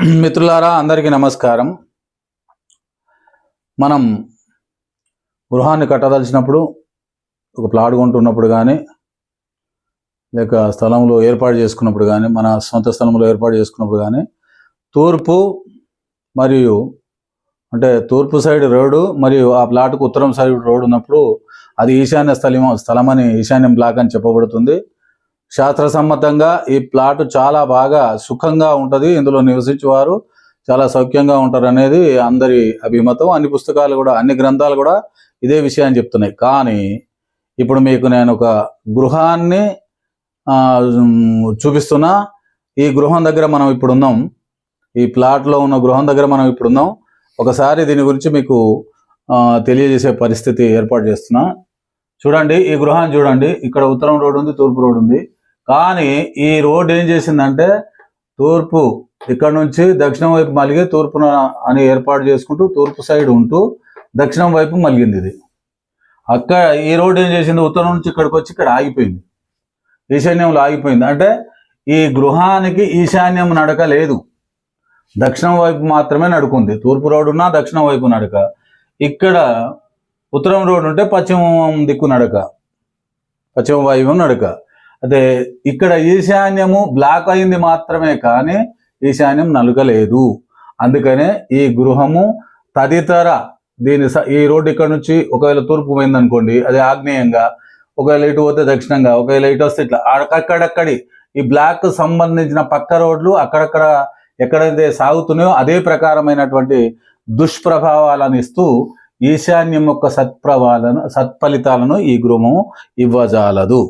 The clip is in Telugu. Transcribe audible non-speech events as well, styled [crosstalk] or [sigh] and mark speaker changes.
Speaker 1: [clears throat] మిత్రులారా అందరికీ నమస్కారం. మనం గృహాన్ని కట్టదలిచినప్పుడు ఒక ప్లాట్ కొంటున్నప్పుడు కానీ లేక స్థలంలో ఏర్పాటు చేసుకున్నప్పుడు కానీ మన సొంత స్థలంలో ఏర్పాటు చేసుకున్నప్పుడు కానీ తూర్పు మరియు అంటే తూర్పు సైడ్ రోడ్డు మరియు ఆ ప్లాట్కు ఉత్తరం సైడ్ రోడ్డు ఉన్నప్పుడు అది ఈశాన్య స్థలం స్థలమని ఈశాన్యం బ్లాక్ అని చెప్పబడుతుంది. శాస్త్రసమ్మతంగా ఈ ప్లాట్ చాలా బాగా సుఖంగా ఉంటుంది. ఇందులో నివసించేవారు చాలా సౌఖ్యంగా ఉంటారు అనేది అందరి అభిమతం. అన్ని పుస్తకాలు కూడా అన్ని గ్రంథాలు కూడా ఇదే విషయాన్ని చెప్తున్నాయి. కానీ ఇప్పుడు మీకు నేను ఒక గృహాన్ని చూపిస్తున్నా. ఈ గృహం దగ్గర మనం ఇప్పుడు ఉన్నాం. ఈ ప్లాట్లో ఉన్న గృహం దగ్గర మనం ఇప్పుడు ఉన్నాం. ఒకసారి దీని గురించి మీకు తెలియజేసే పరిస్థితి ఏర్పాటు చేస్తున్నా. చూడండి ఈ గృహాన్ని చూడండి. ఇక్కడ ఉత్తరం రోడ్ ఉంది తూర్పు రోడ్ ఉంది. కానీ ఈ రోడ్ ఏం చేసిందంటే తూర్పు ఇక్కడ నుంచి దక్షిణం వైపు మలిగి తూర్పున అని ఏర్పాటు చేసుకుంటూ తూర్పు సైడ్ ఉంటూ దక్షిణం వైపు మలిగింది ఇది. అక్కడ ఈ రోడ్ ఏం చేసింది? ఉత్తరం నుంచి ఇక్కడికి వచ్చి ఇక్కడ ఆగిపోయింది. ఈశాన్యంలో ఆగిపోయింది. అంటే ఈ గృహానికి ఈశాన్యం నడక లేదు. దక్షిణం వైపు మాత్రమే నడుకుంది. తూర్పు రోడ్డు ఉన్నా దక్షిణం వైపు నడక. ఇక్కడ ఉత్తరం రోడ్డు ఉంటే పశ్చిమం దిక్కు నడక. పశ్చిమ వాయువు నడక. అదే ఇక్కడ ఈశాన్యము బ్లాక్ అయింది మాత్రమే కానీ ఈశాన్యం నలుగలేదు. అందుకనే ఈ గృహము తదితర దీని స- ఈ రోడ్డు ఇక్కడ నుంచి ఒకవేళ తూర్పు పోయిందనుకోండి అది ఆగ్నేయంగా ఒకవేళ ఇటు పోతే దక్షిణంగా ఒకవేళ ఇటు వస్తే ఇట్లా అక్కడక్కడి ఈ బ్లాక్ సంబంధించిన పక్క రోడ్లు అక్కడక్కడ ఎక్కడైతే సాగుతున్నాయో అదే ప్రకారమైనటువంటి దుష్ప్రభావాలను ఇస్తూ ఈశాన్యం యొక్క సత్ప్రభావాలను సత్ఫలితాలను ఈ గృహము ఇవ్వజాలదు.